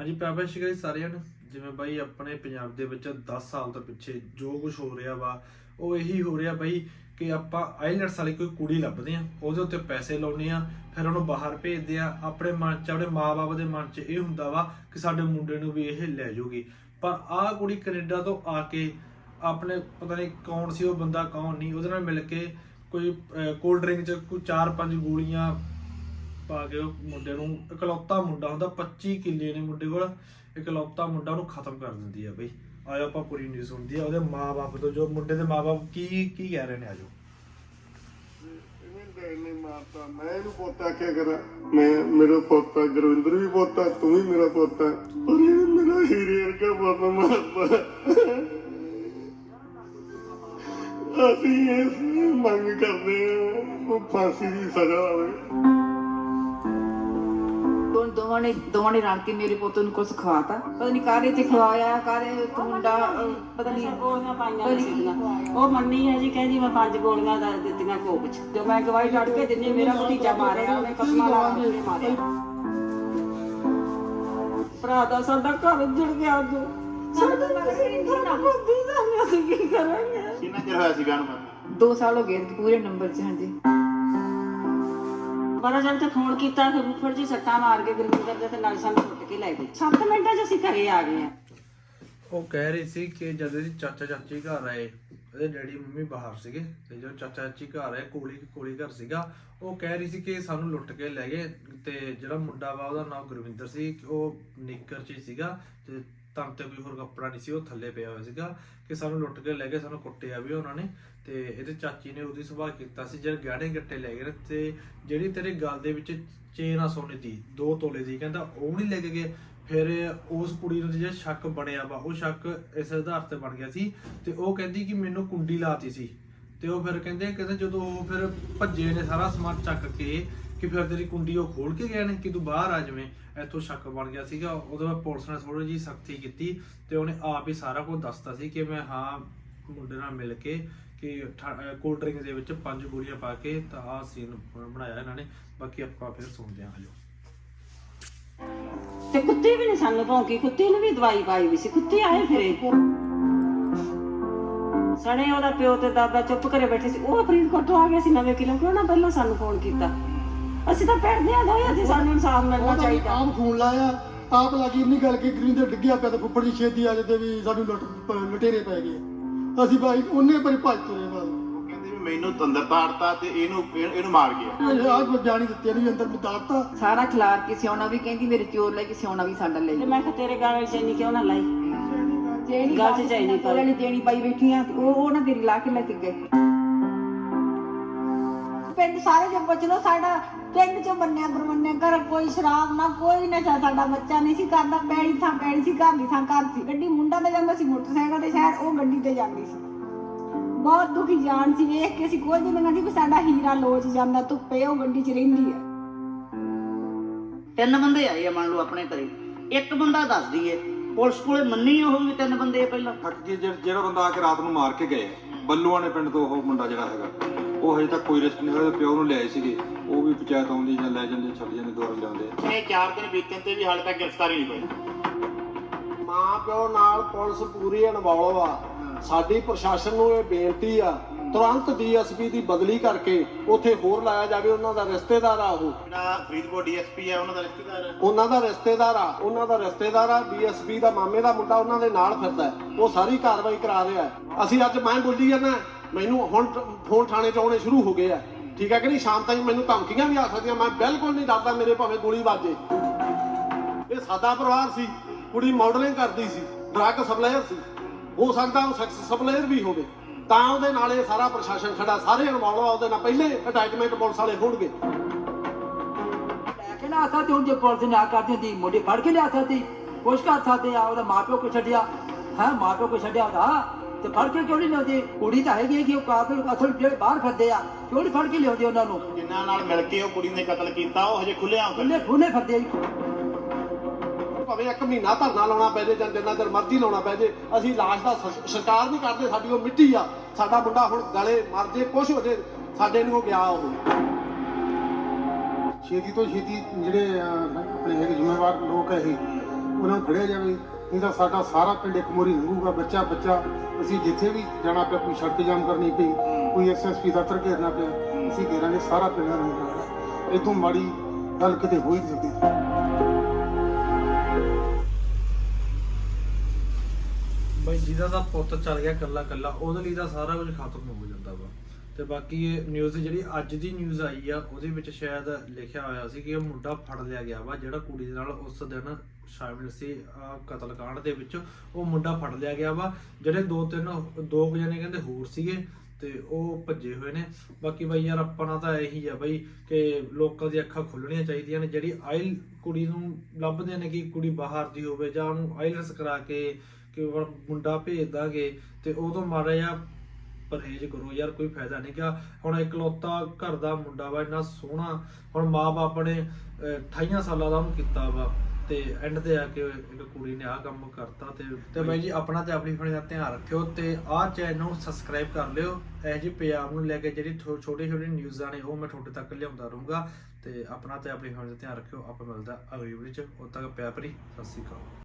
ਹਾਂਜੀ, ਪਿਆਰ ਸ਼ਿਕਾਇਤ ਸਾਰਿਆਂ ਨੂੰ। ਜਿਵੇਂ ਬਾਈ ਆਪਣੇ ਪੰਜਾਬ ਦੇ ਵਿੱਚ 10 ਸਾਲ ਤੋਂ ਪਿੱਛੇ ਜੋ ਕੁਝ ਹੋ ਰਿਹਾ ਵਾ, ਉਹ ਇਹੀ ਹੋ ਰਿਹਾ ਬਾਈ ਕਿ ਆਪਾਂ ਆਈਲੈਟਸ ਵਾਲੀ ਕੋਈ ਕੁੜੀ ਲੱਭਦੇ ਆ ਉਹਦੇ ਉੱਤੇ ਪੈਸੇ ਲਾਉਨੇ ਆ ਫਿਰ ਉਹਨੂੰ ਬਾਹਰ ਭੇਜਦੇ ਆ ਆਪਣੇ ਮਨ 'ਚ, ਆਪਣੇ ਮਾਪੇ ਦੇ ਮਨ 'ਚ ਇਹ ਹੁੰਦਾ ਵਾ ਕਿ ਸਾਡੇ ਮੁੰਡੇ ਨੂੰ ਵੀ ਇਹ ਲੈ ਜਾਊਗੀ। ਪਰ ਆਹ ਕੁੜੀ ਕੈਨੇਡਾ ਤੋਂ ਆ ਕੇ ਆਪਣੇ ਪਤਾ ਨਹੀਂ ਕੌਣ ਸੀ, ਉਹ ਬੰਦਾ ਕੌਣ ਨਹੀਂ, ਉਹਦੇ ਨਾਲ ਮਿਲ ਕੇ ਕੋਈ ਕੋਲਡ ਡਰਿੰਕ 'ਚ ਕੋਈ 4-5 ਗੋਲੀਆਂ ਪਾ ਕੇ ਉਹ ਮੁੰਡੇ ਨੂੰ, ਇਕਲੌਤਾ ਮੁੰਡਾ ਹੁੰਦਾ 25 ਕਿੱਲੇ ਨੇ ਮੁੰਡੇ ਕੋਲ, ਇਕਲੌਤਾ ਮੁੰਡਾ ਉਹਨੂੰ ਖਤਮ ਕਰ ਦਿੰਦੀ ਆ ਬਈ। ਆਇਓ ਆਪਾਂ ਪੂਰੀ ਨਿਊਜ਼ ਸੁਣਦੀ ਆ, ਉਹਦੇ ਮਾਪੇ ਤੋਂ ਜੋ ਮੁੰਡੇ ਦੇ ਮਾਪੇ ਕੀ ਕੀ ਕਹਿ ਰਹੇ ਨੇ ਆਜੋ। ਇਹਨੇ ਮਾਰਤਾ ਮੈਂ ਇਹਨੂੰ ਪੋਤਾ ਕਿਆ ਕਰਾਂ? ਮੈਂ, ਮੇਰਾ ਪੋਤਾ ਗੁਰਵਿੰਦਰ ਵੀ ਪੋਤਾ, ਤੂੰ ਵੀ ਮੇਰਾ ਪੋਤਾ। ਪਰ ਇਹ ਮੇਰਾ ਹੀਰੇ ਵਰਗਾ ਪੋਤਾ ਮਾਰਤਾ ਅਸੀਂ ਇਸ ਮੰਗ ਕਰਦੇ ਹਾਂ, ਉਹ ਫਾਂਸੀ ਦੀ ਸਜ਼ਾ ਹੋਵੇ। ਦੋਵਾਂ ਨੇ ਦੋਵਾਂ ਨੇ ਰਲ ਕੇ ਮੇਰੇ ਪੁੱਤ ਨੂੰ ਕੁਝ ਖਵਾਤਾ। ਪਤਾ ਨਹੀਂ ਕਾਹਦੇ ਤੇ ਖਵਾਇਆ ਕਾਹਦੇ ਮੁੰਡਾ ਅਹ, ਪਤਾ ਨਹੀਂ ਗੋਲੀਆਂ ਪਾਈਆਂ ਸੀਗੀਆਂ। ਉਹ ਮੰਨੀ ਹੈ ਜੀ ਕਹਿੰਦੀ ਮੈਂ ਪੰਜ ਗੋਲੀਆਂ ਦਾ ਦਿੱਤੀਆਂ ਕੋਕ ਚ। ਜੋ ਮੈਂ ਗਵਾਹੀ ਲੜ ਕੇ ਦਿੰਨੀ ਮੇਰਾ ਭਤੀਜਾ ਮਾਰਿਆ ਉਹਨੇ ਕਸਮਾਂ ਲਾ ਕੇ ਮਾਰਿਆ। ਭਰਾ ਦਾ ਸਾਡਾ ਘਰ ਉੱਜੜ ਗਿਆ ਅੱਜ ਸਾਡਾ ਨਾ ਬੁੱਧੀ ਦਾ ਅਸੀਂ ਕੀ ਕਰਾਂਗੇ? ਕਿੰਨਾ ਚਿਰ ਹੋਇਆ ਸੀ ਗਾਣ ਮਤ 2 ਸਾਲ ਹੋ ਗਏ ਪੂਰੇ ਨੰਬਰ 'ਚ ਹਾਂਜੀ। ਬੜਾ ਜਦ ਤੇ ਫੋਨ ਕੀਤਾ ਫਿਰ ਫੁੱਫੜ ਜੀ ਸੱਟਾਂ ਮਾਰ ਕੇ ਗੁਰਵਿੰਦਰ ਦੇ ਤੇ ਨਾਲ ਸਾਨੂੰ ਛੁੱਟ ਕੇ ਲੈ ਗਏ। 7 ਮਿੰਟਾਂ 'ਚ ਅਸੀਂ ਘਰੇ ਆ ਗਏ ਆ ਉਹ ਕਹਿ ਰਹੀ ਸੀ ਕਿ ਜਦ ਇਹਦੀ ਚਾਚਾ ਚਾਚੀ ਘਰ ਆਏ ਇਹਦੇ ਡੈਡੀ ਮੰਮੀ ਬਾਹਰ ਸੀਗੇ ਤੇ ਜਦੋਂ ਚਾਚਾ ਚਾਚੀ ਘਰ ਆਏ, ਕੋਲੀ ਕੋਲੀ ਘਰ ਸੀਗਾ, ਉਹ ਕਹਿ ਰਹੀ ਸੀ ਕਿ ਸਾਨੂੰ ਲੁੱਟ ਕੇ ਲੈ ਗਏ ਤੇ ਜਿਹੜਾ ਮੁੰਡਾ ਵਾ ਉਹਦਾ ਨਾਮ ਗੁਰਵਿੰਦਰ ਸੀ, ਉਹ ਨਿੱਕਰ ਚ ਹੀ ਸੀਗਾ ਤੇ ਤਨ ਤੇ ਕੋਈ ਹੋਰ ਕੱਪੜਾ ਨਹੀਂ ਸੀ, ਉਹ ਥੱਲੇ ਪਿਆ ਹੋਇਆ ਸੀਗਾ ਕਿ ਸਾਨੂੰ ਲੁੱਟ ਕੇ ਲੈ ਗਏ, ਸਾਨੂੰ ਕੁੱਟਿਆ ਵੀ ਉਹਨਾਂ ਨੇ ਤੇ ਇਹਦੇ ਚਾਚੀ ਨੇ ਉਹਦੀ ਸੁਭਾਅ ਕੀਤਾ ਸੀ, ਜਿਹੜੇ ਗਾੜੇ ਗੱਟੇ ਲੈ ਗਏ ਤੇ ਜਿਹੜੀ ਤੇਰੇ ਗਲ ਦੇ ਵਿੱਚ ਚੇਨ ਆ ਸੋਨੇ ਦੀ 2 ਤੋਲੇ ਦੀ, ਕਹਿੰਦਾ ਉਹ ਨਹੀਂ ਲੈ ਕੇ ਗਏ, ਫਿਰ ਉਸ ਕੁੜੀ ਨੂੰ ਜਿਹੜਾ ਸ਼ੱਕ ਬਣਿਆ ਵਾ, ਉਹ ਸ਼ੱਕ ਇਸ ਆਧਾਰ ਤੇ ਬਣ ਗਿਆ ਸੀ ਤੇ ਉਹ ਕਹਿੰਦੀ ਕਿ ਮੈਨੂੰ ਕੁੰਡੀ ਲਾਤੀ ਸੀ ਤੇ ਉਹ ਫਿਰ ਕਹਿੰਦੇ ਕਹਿੰਦੇ ਜਦੋਂ ਉਹ ਫਿਰ ਭੱਜੇ ਨੇ ਸਾਰਾ ਸਮਾਨ ਚੱਕ ਕੇ ਕਿ ਫਿਰ ਤੇਰੀ ਕੁੰਡੀ ਉਹ ਖੋਲ ਕੇ ਗਏ ਨੇ ਕਿ ਤੂੰ ਬਾਹਰ ਆ ਜਾਵੇਂ ਇੱਥੋਂ ਸ਼ੱਕ ਬਣ ਗਿਆ ਸੀਗਾ। ਉਹਦੇ ਬਾਅਦ ਪੁਲਿਸ ਨੇ ਥੋੜੀ ਜੀ ਸਖਤੀ ਕੀਤੀ ਤੇ ਉਹਨੇ ਆਪ ਹੀ ਸਾਰਾ ਕੁਝ ਦੱਸਤਾ ਸੀ ਕਿ ਮੈਂ ਹਾਂ ਮੁੰਡੇ ਨਾਲ ਮਿਲ ਕੇ ਕਿ ਕੋਲਡ ਡਰਿੰਕ ਦੇ ਵਿੱਚ ਪੰਜ ਗੋਲੀਆਂ ਪਾ ਕੇ ਤਾਂ ਆਹ ਸੀਨ ਬਣਾਇਆ ਇਹਨਾਂ ਨੇ। ਬਾਕੀ ਆਪਾਂ ਫਿਰ ਸੁਣਦੇ ਹਾਂ ਹਜੋ। ਤੇ ਕੁੱਤੇ ਵੀ ਨੇ ਸਾਨੂੰ ਭੌਂਕੀ, ਕੁੱਤੇ ਨੂੰ ਵੀ ਦਵਾਈ ਪਾਈ ਵੀ ਸੀ। ਕੁੱਤੇ ਆਏ ਫਿਰੇ ਸਣੇ ਉਹਦਾ ਪਿਓ ਤੇ ਦਾਦਾ ਚੁੱਪ ਕਰੇ ਬੈਠੇ ਸੀ। ਉਹ ਫਰੀਦਕੋਟ ਤੋਂ ਆ ਗਏ ਸੀ ਨਵੇਂ ਕਿਲੋ। ਕਿਉਂ ਨਾ ਪਹਿਲਾਂ ਸਾਨੂੰ ਫੋਨ ਕੀਤਾ। ਅਸੀਂ ਤਾਂ ਪੈੜਦੇ ਆ ਦੋਏ ਅਸੀਂ ਸਾਨੂੰ ਇਨਸਾਫ ਮਿਲਣਾ ਚਾਹੀਦਾ। ਆਪ ਫੋਨ ਲਾਇਆ ਆਪ ਲੱਗੀ ਇੰਨੀ ਗੱਲ ਕਿ ਗਰਿੰਦਰ ਡਿੱਗਿਆ ਪਿਆ ਤੇ ਫੁੱਫੜ ਜੀ ਛੇਤੀ ਆ ਜਾਂਦੇ ਵੀ ਸਾਨੂੰ ਲੁੱਟ ਪ- ਲੁਟੇਰੇ ਪੈ ਗਏ। ਅਸੀਂ ਭਾਈ ਉਹਨੇ ਪਰ ਭੱਜ ਤੁਰੇ ਬਾਅਦ ਉਹ ਕਹਿੰਦੇ ਵੀ ਮੈਨੂੰ ਤੰਦਰ ਤਾੜਤਾ ਤੇ ਇਹਨੂੰ ਇਹ- ਇਹਨੂੰ ਮਾਰ ਗਿਆ। ਇਹ ਆਹ ਕੋਈ ਬਿਆਨੀ ਦਿੱਤੇ ਨਹੀਂ ਅੰਦਰ ਮਿਦਾਤਾ ਸਾਰਾ ਖਿਲਾਰ ਕੇ ਸਿਆਉਣਾ ਵੀ ਕਹਿੰਦੀ ਮੇਰੇ ਚੋਰ ਲੈ ਕੇ ਸਿਆਉਣਾ ਵੀ ਸਾਡਾ ਲੈ ਤੇ ਮੈਂ ਕਿਹਾ ਤੇਰੇ ਗਾਲ ਵਿੱਚ ਇੰਨੀ ਕਿਉਂ ਨਾ ਲਾਈ? ਜਿਹੜੀ ਗੱਲ 'ਚ ਚਾਹੀਦੀ ਪਰ ਨੇ ਦੇਣੀ ਪਾਈ ਬੈਠੀਆਂ ਤੇ ਉਹ ਉਹ ਨਾ ਦਿਲ ਲਾ ਕੇ ਲੈ ਕੇ ਗਏ ਪਿੰਡ ਸਾਰੇ ਜੋ ਪੁੱਛ ਲੋ ਸਾਡਾ ਪਿੰਡ ਚ ਬੰਨਿਆ ਬਰਮੰਨਿਆ ਘਰ ਕੋਈ ਸ਼ਰਾਬ ਨਾ ਕੋਈ ਨਸ਼ਾ ਸਾਡਾ ਬੱਚਾ ਨਹੀਂ ਸੀ ਕਰਦਾ ਪੈੜੀ ਥਾਂ ਪੈੜੀ ਸੀ ਘਰ ਦੀ ਥਾਂ ਘਰ ਸੀ। ਗੱਡੀ ਮੁੰਡਾ ਤੇ ਜਾਂਦਾ ਸੀ ਮੋਟਰਸਾਈਕਲ ਤੇ ਸ਼ਹਿਰ ਉਹ ਗੱਡੀ ਤੇ ਜਾਂਦੀ ਸੀ। ਬਹੁਤ ਦੁਖੀ ਜਾਨ ਸੀ ਵੇਖ ਕੇ ਅਸੀਂ ਕੋਈ ਦਿਨ ਨਾ ਸੀ ਵੀ ਸਾਡਾ ਹੀਰਾ ਲੋਚ ਜਾਂਦਾ ਧੁੱਪੇ ਉਹ ਗੱਡੀ 'ਚ ਰਹਿੰਦੀ ਹੈ। ਤਿੰਨ ਬੰਦੇ ਆਏ ਆ ਮੰਨ ਲਓ ਆਪਣੇ ਘਰੇ। ਇੱਕ ਬੰਦਾ ਦੱਸਦੀ ਏ ਪੁਲਿਸ ਕੋਲੇ ਮੰਨੀ ਉਹ ਵੀ ਤਿੰਨ ਬੰਦੇ ਆ ਪਹਿਲਾਂ? ਜਿਹੜਾ ਬੰਦਾ ਆ ਕੇ ਰਾਤ ਨੂੰ ਮਾਰ ਕੇ ਗਏ ਬੱਲੂਆਣੇ ਪਿੰਡ ਤੋਂ ਉਹ ਮੁੰਡਾ ਜਿਹੜਾ ਹੈਗਾ। ਉਹ ਹਜੇ ਤੱਕ ਕੋਈ ਰਿਸਕ ਨਹੀਂ ਹੋਇਆ ਪਿਓ ਨੂੰ ਲਿਆਏ ਸੀਗੇ। ਉਹ ਵੀ ਪੰਚਾਇਤ ਆਉਂਦੀ ਜਾਂ ਲੈ ਜਾਂਦੇ ਛੱਡ ਜਾਂਦੇ ਦੁਆਰਾ ਲਿਆਉਂਦੇ। ਇਹ 4 ਦਿਨ ਬੀਤਣ ਤੇ ਵੀ ਹਾਲੇ ਤੱਕ ਗ੍ਰਿਫਤਾਰੀ ਨਹੀਂ ਹੋਈ। ਮਾਂ ਪਿਓ ਨਾਲ ਪੁਲਿਸ ਪੂਰੀ ਇਨਵੋਲਵ ਆ। ਸਾਡੀ ਪ੍ਰਸ਼ਾਸਨ ਨੂੰ ਇਹ ਬੇਨਤੀ ਆ ਤੁਰੰਤ ਡੀਐਸਪੀ ਦੀ ਬਦਲੀ ਕਰਕੇ ਉੱਥੇ ਹੋਰ ਲਾਇਆ ਜਾਵੇ ਉਹਨਾਂ ਦਾ ਰਿਸ਼ਤੇਦਾਰ ਆ ਉਹ। ਜਿਹੜਾ ਫਰੀਦਕੋਟ ਡੀਐਸਪੀ ਹੈ ਉਹਨਾਂ ਦਾ ਰਿਸ਼ਤੇਦਾਰ ਉਹਨਾਂ ਦਾ ਰਿਸ਼ਤੇਦਾਰ ਆ ਉਹਨਾਂ ਦਾ ਰਿਸ਼ਤੇਦਾਰ ਆ ਡੀਐਸਪੀ ਦਾ ਮਾਮੇ ਦਾ ਮੁੰਡਾ ਉਹਨਾਂ ਦੇ ਨਾਲ ਫਿਰਦਾ। ਉਹ ਸਾਰੀ ਕਾਰਵਾਈ ਕਰਾ ਰਿਹਾ। ਅਸੀਂ ਅੱਜ ਮੈਂ ਬੋਲੀ ਜਾਂਦਾ ਮੈਨੂੰ ਹੁਣ ਫੋਨ ਥਾਣੇ ਚ ਆਉਣੇ ਸ਼ੁਰੂ ਹੋ ਗਏ ਆ। ਠੀਕ ਹੈ ਕਿ ਨਹੀਂ? ਸ਼ਾਮ ਤਾਈਂ ਮੈਨੂੰ ਧਮਕੀਆਂ ਵੀ ਆ ਸਕਦੀਆਂ। ਮੈਂ ਬਿਲਕੁਲ ਨਹੀਂ ਡਰਦਾ ਮੇਰੇ ਭਾਵੇਂ ਗੋਲੀ ਵੱਜੇ। ਇਹ ਸਾਦਾ ਪਰਿਵਾਰ ਸੀ। ਕੁੜੀ ਮਾਡਲਿੰਗ ਕਰਦੀ ਸੀ। ਡਰੱਗ ਸਪਲਾਇਰ ਸੀ। ਹੋ ਸਕਦਾ ਉਹ ਸੈਕਸ ਸਪਲਾਇਰ ਵੀ ਹੋਵੇ। ਤਾਂ ਉਹਦੇ ਨਾਲ ਇਹ ਸਾਰਾ ਪ੍ਰਸ਼ਾਸਨ ਖੜਾ। ਸਾਰੇ ਇਨਵੋਲਵ ਆ। ਉਹਦੇ ਨਾਲ ਪਹਿਲੇ ਅਟੈਚਮੈਂਟ ਪੁਲਿਸ ਵਾਲੇ ਹੋਣਗੇ। ਲੈ ਕੇ ਨਾ ਆਤਾ ਹੁਣ ਜੇ ਪੁਲਿਸ ਨੇ ਆ ਕਰਦੇ ਦੀ ਫੜ ਕੇ ਲਿਆ ਤੀ ਕੁਛ ਕਰ ਸਕਦੇ ਆ। ਉਹਦਾ ਮਾਪਿਓ ਕੋ ਛੱਡਿਆ? ਹੈ? ਮਾਪਿਓ ਕੋ ਛੱਡਿਆ ਉਹਦਾ? ਤੇ ਫੜ ਕੇ ਕਿਉਂ ਨਹੀਂ ਲਿਆਉਂਦੇ? ਕੁੜੀ ਤਾਂ ਹੈਗੀ ਹੈ ਕਿ ਉਹ ਕਾਤਲ ਅਸਲ ਜਿਹੜੇ ਬਾਹਰ ਫਿਰਦੇ ਆ ਕਿਉਂ ਨਹੀਂ ਫੜ ਕੇ ਲਿਆਉਂਦੇ ਉਹਨਾਂ ਨੂੰ? ਜਿਨ੍ਹਾਂ ਨਾਲ ਮਿਲ ਕੇ ਉਹ ਕੁੜੀ ਨੇ ਕਤਲ ਕੀਤਾ ਉਹ ਹਜੇ ਖੁੱਲੇ ਆਮ ਖੁੱਲੇ ਖੁੱਲੇ ਫਿਰਦੇ ਆ ਜੀ। ਭਾਵੇਂ ਇੱਕ ਮਹੀਨਾ ਧਰਨਾ ਲਾਉਣਾ ਪੈ ਜੇ ਜਾਂ ਜਿੰਨਾ ਚਿਰ ਮਰਜ਼ੀ ਲਾਉਣਾ ਪੈ ਜੇ ਅਸੀਂ ਲਾਸ਼ ਦਾ ਸਰਕਾਰ ਨਹੀਂ ਕਰਦੇ ਸਾਡੀ ਉਹ ਮਿੱਟੀ ਆ। ਸਾਡਾ ਮੁੰਡਾ ਹੁਣ ਗਲੇ ਮਰ ਜੇ ਕੁਛ ਹੋ ਜੇ ਸਾਡੇ ਨੂੰ ਗਿਆ ਉਹ। ਛੇਤੀ ਤੋਂ ਛੇਤੀ ਜਿਹੜੇ ਆਪਣੇ ਹੈਗੇ ਜ਼ਿੰਮੇਵਾਰ ਲੋਕ ਹੈ ਇਹ ਉਹਨਾਂ ਨੂੰ ਫੜਿਆ ਜਾਵੇ। ਨਹੀਂ ਤਾਂ ਸਾਡਾ ਸਾਰਾ ਪਿੰਡ ਇੱਕ ਮੋਰੀ ਲੰਘੂਗਾ ਬੱਚਾ ਬੱਚਾ। ਅਸੀਂ ਜਿੱਥੇ ਵੀ ਜਾਣਾ ਪਿਆ, ਕੋਈ ਸੜਕ ਜਾਮ ਕਰਨੀ ਪਈ, ਕੋਈ ਐਸਐਸਪੀ ਦਫ਼ਤਰ ਘੇਰਨਾ ਪਿਆ, ਅਸੀਂ ਘੇਰਾਂਗੇ ਸਾਰਾ ਪਿੰਡ ਨੂੰ ਨਾਲ ਇਦੋਂ ਮਾੜੀ ਗੱਲ ਕਿਤੇ ਹੋ ਹੀ ਨਹੀਂ ਸਕਦੀ। ਬਈ ਜਿਹਦਾ ਦਾ ਪੁੱਤ ਚੱਲ ਗਿਆ ਕੱਲਾ ਕੱਲਾ ਉਹਦੇ ਲਈ ਤਾਂ ਸਾਰਾ ਕੁਝ ਖਤਮ ਹੋ ਜਾਂਦਾ ਵਾ। ਤੇ ਬਾਕੀ ਇਹ ਨਿਊਜ਼ ਜਿਹੜੀ ਅੱਜ ਦੀ ਨਿਊਜ਼ ਆਈ ਆ ਉਹਦੇ ਵਿੱਚ ਸ਼ਾਇਦ ਲਿਖਿਆ ਹੋਇਆ ਸੀ ਕਿ ਇਹ ਮੁੰਡਾ ਫੜ ਲਿਆ ਗਿਆ ਵਾ ਜਿਹੜਾ ਕੁੜੀ ਦੇ ਨਾਲ ਉਸ ਦਿਨ ਸ਼ਾਮਿਲ ਸੀ ਅਹ, ਕਤਲकांड ਦੇ ਵਿੱਚ ਉਹ ਮੁੰਡਾ ਫੜ ਲਿਆ ਗਿਆ ਵਾ ਜਿਹੜੇ ਦੋ ਤਿੰਨ ਦੋ ਕੁ ਜਣੇ ਕਹਿੰਦੇ ਹੋਰ ਸੀਗੇ ਤੇ ਉਹ ਭੱਜੇ ਹੋਏ ਨੇ। ਬਾਕੀ ਬਈ ਯਾਰ ਆਪਣਾ ਤਾਂ ਇਹੀ ਆ ਬਈ ਕਿ ਲੋਕਾਂ ਦੀਆਂ ਅੱਖਾਂ ਖੁੱਲਣੀਆਂ ਚਾਹੀਦੀਆਂ ਨੇ ਜਿਹੜੀ ਆਇਲ ਕੁੜੀ ਨੂੰ ਲੱਭਦੇ ਨੇ ਕਿ ਕੁੜੀ ਬਾਹਰ ਦੀ ਹੋਵੇ ਜਾਂ ਉਹਨੂੰ ਆਇਲਸ ਕਰਾ ਕੇ ਕਿ ਮੁੰਡਾ ਭੇਜ ਦਾਂਗੇ ਤੇ ਉਹ ਤੋਂ ਮਾੜਾ ਪਰਹੇਜ਼ ਕਰੋ। ਯਾਰ ਕੋਈ ਫਾਇਦਾ ਨਹੀਂ ਗਾ। ਹੁਣ ਇਕਲੌਤਾ ਘਰ ਦਾ ਮੁੰਡਾ ਵਾ, ਇੰਨਾ ਸੋਹਣਾ। ਹੁਣ ਮਾਪੇ ਨੇ 28 ਸਾਲਾਂ ਦਾ ਉਹਨੂੰ ਕੀਤਾ ਵਾ। ਤੇ ਐਂਡ ਤੇ ਆ ਕੇ ਇੱਕ ਕੁੜੀ ਨੇ ਆਹ ਕੰਮ ਕਰਤਾ ਤੇ ਤੇ ਬਾਈ ਜੀ, ਆਪਣਾ ਤੇ ਆਪਣੀ ਫਣੀ ਦਾ ਧਿਆਨ ਰੱਖਿਓ ਤੇ ਆਹ ਚੈਨਲ ਨੂੰ ਸਬਸਕ੍ਰਾਈਬ ਕਰ ਲਿਓ। ਇਹ ਜੀ ਪੰਜਾਬ ਨੂੰ ਲੈ ਕੇ ਜਿਹੜੀ ਛੋਟੇ ਛੋਟੇ ਨਿਊਜ਼ਾਂ ਨੇ, ਉਹ ਮੈਂ ਤੁਹਾਡੇ ਤੱਕ ਲਿਆਉਂਦਾ ਰਹੂੰਗਾ। ਤੇ ਆਪਣਾ ਤੇ ਆਪਣੀ ਫਣੀ ਦਾ ਧਿਆਨ ਰੱਖਿਓ। ਆਪਾਂ ਮਿਲਦਾ ਅਗਲੀ ਵੀਡੀਓ ਚ। ਉਦੋਂ ਤੱਕ ਪਿਆਰ ਭਰੀ, ਸਤਿ ਸ਼੍ਰੀ ਅਕਾਲ।